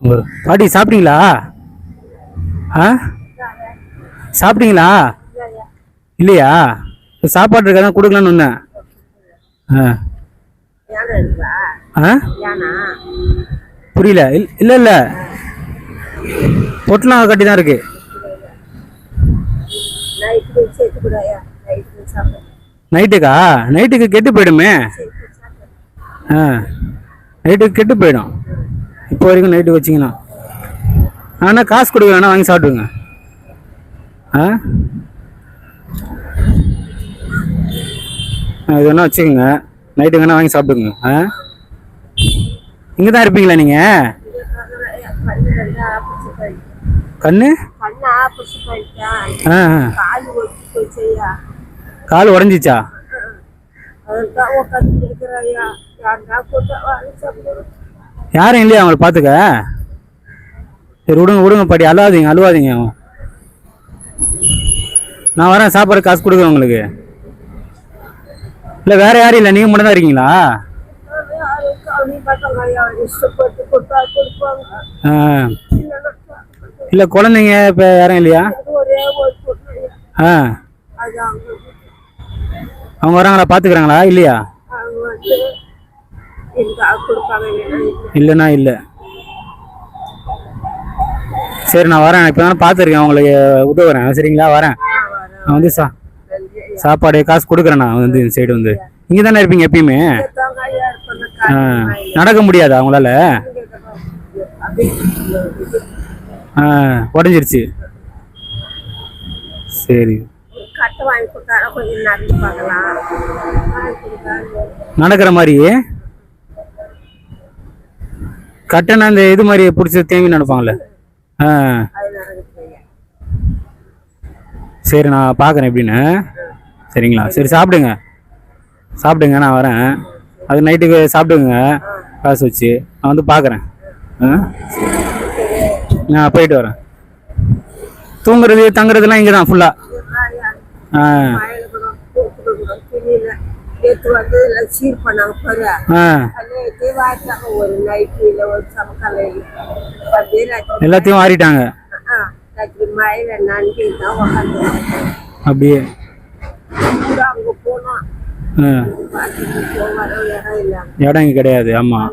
பாட்டி சாப்பிட்டீங்களா? ஆ? சாப்பிட்டீங்களா? இல்லையா? சாப்பாடு இருக்கா? தான் கொடுக்கலான்னு ஒன்று ஆ. ஆ? புரியல. இல்- இல்லை பொட்டலாம் கட்டி தான் இருக்கு. நைட்டுக்கா? நைட்டுக்கு கெட்டு போயிடுமே. ஆ. நைட்டுக்கு கெட்டு போயிடும். இப்போ வரைக்கும் நைட்டு வச்சிங்கன்னா ஆனால் காசு கொடுக்க வேணா வாங்கி சாப்பிடுங்க. ஆ? இது வேணா வச்சுக்கோங்க. நைட்டு வேணா வாங்கி சாப்பிடுங்க. ஆ? இங்கே தான் இருப்பீங்களா நீங்கள் கண்ணு? ஆ ஆ. கால் கால் உடஞ்சிச்சா யாரும் இல்லையா அவங்கள பார்த்துக்க? சரி விடுங்க விடுங்க பாட்டி. அழுவாதீங்க அழுவாதீங்க. நான் வரேன் சாப்பாடு காசு கொடுக்குறேன் உங்களுக்கு. இல்லை வேற யாரும் இல்லை நீங்கள் மட்டும் தான் இருக்கீங்களா? ஆ. இல்லை குழந்தைங்க இப்போ யாரும் இல்லையா? ஆ. அவங்க வராங்களா பார்த்துக்குறாங்களா இல்லையா? இல்லைன்னா இல்லை. சரி நான் வரேன். இப்போ தானே பார்த்துருக்கேன். உங்களுக்கு உதவுறேன் சரிங்களா? வரேன். நான் வந்து சா சாப்பாடு காசு கொடுக்குறேன் நான் வந்து இந்த சைடு வந்து. இங்கே தானே இருப்பீங்க எப்பயுமே? நடக்க முடியாதா அவங்களால ஆ உடஞ்சிருச்சு. சரி. கட்டை வாங்கி கொடுத்தாரா கொஞ்சம் நடந்து பார்க்கலாம் வாங்கி கொடுத்தாரு நடக்கிற மாதிரி கட்டணம் அந்த இது மாதிரி பிடிச்சது தேங்கி நடப்பாங்கல்ல ஆ. சரி நான் பார்க்குறேன் எப்படின்னு. சரிங்களா? சரி சாப்பிடுங்க. சாப்பிடுங்க நான் வரேன். அது நைட்டுக்கு சாப்பிடுங்க. காசு வச்சு நான் வந்து பார்க்குறேன். ஆ? நான் போயிட்டு வரேன். தூங்குறது தங்குறதுலாம் இங்கே தான் ஃபுல்லாக ஆ. நேற்று வந்து எல்லாம் சீர் பண்ணாங்க பாரு நேற்று வாய்ச்சாங்க ஒரு நைட்டு இல்லை ஒரு சமக்காலையில் எல்லாத்தையும் மாறிட்டாங்க. ராத்திரி மழையில நன்றி தான் அப்படியே. அங்கே போனோம். இடம் இடம் இங்கே கிடையாது ஆமாம்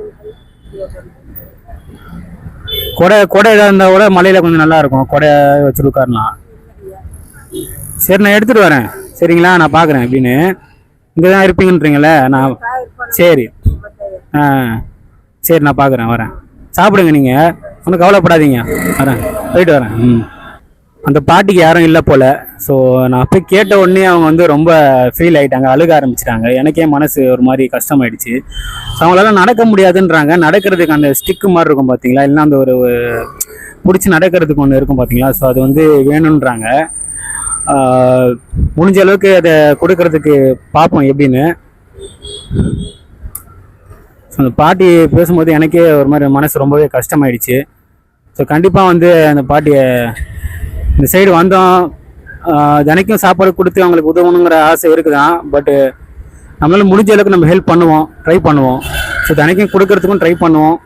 கொடை கொடை ஏதாவது இருந்தால் கூட மலையில் கொஞ்சம் நல்லா இருக்கும். கொடை வச்சு உட்காரலாம். சரி நான் எடுத்துகிட்டு வரேன். சரிங்களா? நான் பார்க்குறேன் எப்படின்னு. இங்கே தான் இருப்பீங்கன்றீங்களே நான் சரி. ஆ சரி நான் பார்க்குறேன் வரேன். சாப்பிடுங்க நீங்கள் ஒன்றும் கவலைப்படாதீங்க. வரேன். போயிட்டு வரேன். ம். அந்த பாட்டிக்கு யாரும் இல்லை போல. ஸோ நான் போய் கேட்ட உடனே அவங்க வந்து ரொம்ப ஃபீல் ஆகிட்டாங்க அழுக ஆரம்பிச்சிட்டாங்க. எனக்கே மனசு ஒரு மாதிரி கஷ்டமாயிடுச்சு. ஸோ அவங்களால நடக்க முடியாதுன்றாங்க. நடக்கிறதுக்கு அந்த ஸ்டிக்கு மாதிரி இருக்கும் பார்த்தீங்களா இல்லை அந்த ஒரு பிடிச்சி நடக்கிறதுக்கு ஒன்று இருக்கும் பார்த்தீங்களா ஸோ அது வந்து வேணுன்றாங்க முடிஞ்ச அளவுக்கு அதை கொடுக்கறதுக்கு பார்ப்போம் எப்படின்னு. ஸோ அந்த பாட்டி பேசும்போது எனக்கே ஒரு மாதிரி மனசு ரொம்பவே கஷ்டமாயிடுச்சு. ஸோ கண்டிப்பாக வந்து அந்த பாட்டியை இந்த சைடு வந்தோம். தினைக்கும் சாப்பாடு கொடுத்து அவங்களுக்கு உதவணுங்கிற ஆசை இருக்குதான். பட்டு நம்மளால முடிஞ்ச அளவுக்கு நம்ம ஹெல்ப் பண்ணுவோம் ட்ரை பண்ணுவோம். ஸோ தினைக்கும் கொடுக்கறதுக்கும் ட்ரை பண்ணுவோம்.